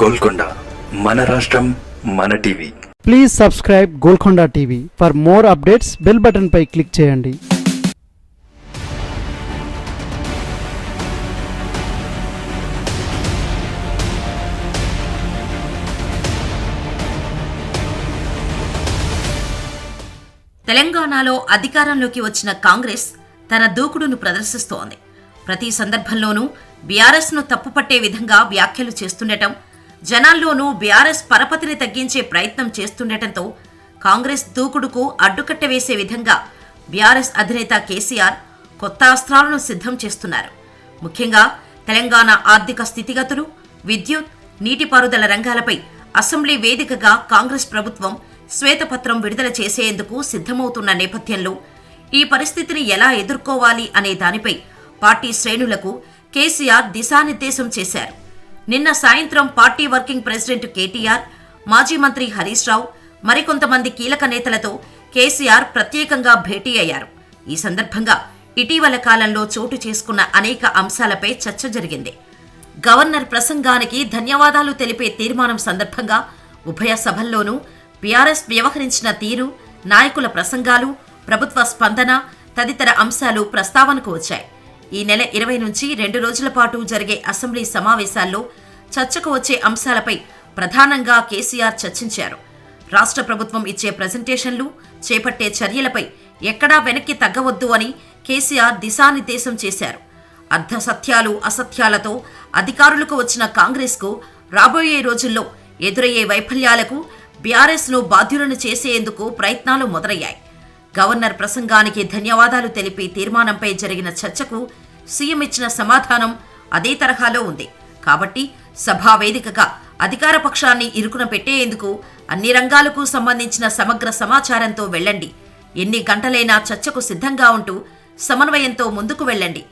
గోల్కొండ మన రాష్ట్రం మన TV. Please subscribe Golconda TV for more updates bell button pi click చేయండి. తెలంగాణలో అధికారంలోకి వచ్చిన కాంగ్రెస్ తన దూకుడును ప్రదర్శిస్తోంది. ప్రతి సందర్భంలోనూ బీఆర్ఎస్ను తప్పుపట్టే విధంగా వ్యాఖ్యలు చేస్తుండటం జనాల్లోనూ బీఆర్ఎస్ పరపతిని తగ్గించే ప్రయత్నం చేస్తుండటంతో కాంగ్రెస్ దూకుడుకు అడ్డుకట్ట వేసే విధంగా బీఆర్ఎస్ అధినేత కేసీఆర్ కొత్త అస్త్రాలను సిద్ధం చేస్తున్నారు. ముఖ్యంగా తెలంగాణ ఆర్థిక స్థితిగతులు విద్యుత్ నీటిపారుదల రంగాలపై అసెంబ్లీ వేదికగా కాంగ్రెస్ ప్రభుత్వం శ్వేతపత్రం విడుదల చేసేందుకు సిద్ధమవుతున్న నేపథ్యంలో ఈ పరిస్థితిని ఎలా ఎదుర్కోవాలి అనే దానిపై పార్టీ శ్రేణులకు కేసీఆర్ దిశానిర్దేశం చేశారు. నిన్న సాయంత్రం పార్టీ వర్కింగ్ ప్రెసిడెంట్ కేటీఆర్ మాజీ మంత్రి హరీష్ రావు మరికొంతమంది కీలక నేతలతో కేసీఆర్ ప్రత్యేకంగా భేటీ అయ్యారు. ఈ సందర్భంగా ఇటీవల కాలంలో చోటు చేసుకున్న అనేక అంశాలపై చర్చ జరిగింది. గవర్నర్ ప్రసంగానికి ధన్యవాదాలు తెలిపే తీర్మానం సందర్భంగా ఉభయ సభల్లోనూ బీఆర్ఎస్ వ్యవహరించిన తీరు నాయకుల ప్రసంగాలు ప్రభుత్వ స్పందన తదితర అంశాలు ప్రస్తావనకు వచ్చాయి. ఈ నెల ఇరవై నుంచి రెండు రోజుల పాటు జరిగే అసెంబ్లీ సమావేశాల్లో చర్చకు వచ్చే అంశాలపై ప్రధానంగా కేసీఆర్ చర్చించారు. రాష్ట్ర ప్రభుత్వం ఇచ్చే ప్రజెంటేషన్లు చేపట్టే చర్యలపై ఎక్కడా వెనక్కి తగ్గవద్దు అని కేసీఆర్ దిశానిర్దేశం చేశారు. అర్ధసత్యాలు అసత్యాలతో అధికారులకు వచ్చిన కాంగ్రెస్కు రాబోయే రోజుల్లో ఎదురయ్యే వైఫల్యాలకు బీఆర్ఎస్ను బాధ్యులను చేసేందుకు ప్రయత్నాలు మొదలయ్యాయి. గవర్నర్ ప్రసంగానికి ధన్యవాదాలు తెలిపి తీర్మానంపై జరిగిన చర్చకు సీఎం ఇచ్చిన సమాధానం అదే తరహాలో ఉంది. కాబట్టి సభా వేదికగా అధికార పక్షాన్ని ఇరుకున పెట్టేందుకు అన్ని రంగాలకు సంబంధించిన సమగ్ర సమాచారంతో వెళ్ళండి. ఎన్ని గంటలైనా చర్చకు సిద్ధంగా ఉంటూ సమన్వయంతో ముందుకు వెళ్ళండి.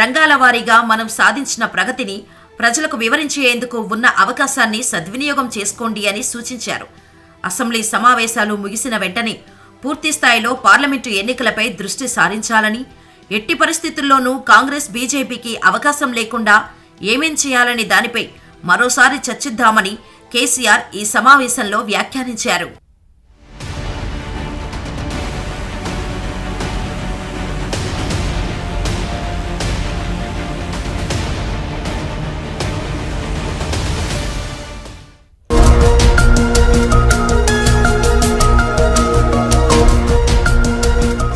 రంగాల వారీగా మనం సాధించిన ప్రగతిని ప్రజలకు వివరించేందుకు ఉన్న అవకాశాన్ని సద్వినియోగం చేసుకోండి అని సూచించారు. అసెంబ్లీ సమావేశాలు ముగిసిన వెంటనే పూర్తి స్థాయిలో పార్లమెంటు ఎన్నికలపై దృష్టి సారించాలని ఎట్టి పరిస్థితుల్లోనూ కాంగ్రెస్ బీజేపీకి అవకాశం లేకుండా ఏమేం చేయాలనే దానిపై మరోసారి చర్చిద్దామని కేసీఆర్ ఈ సమావేశంలో వ్యాఖ్యానించారు.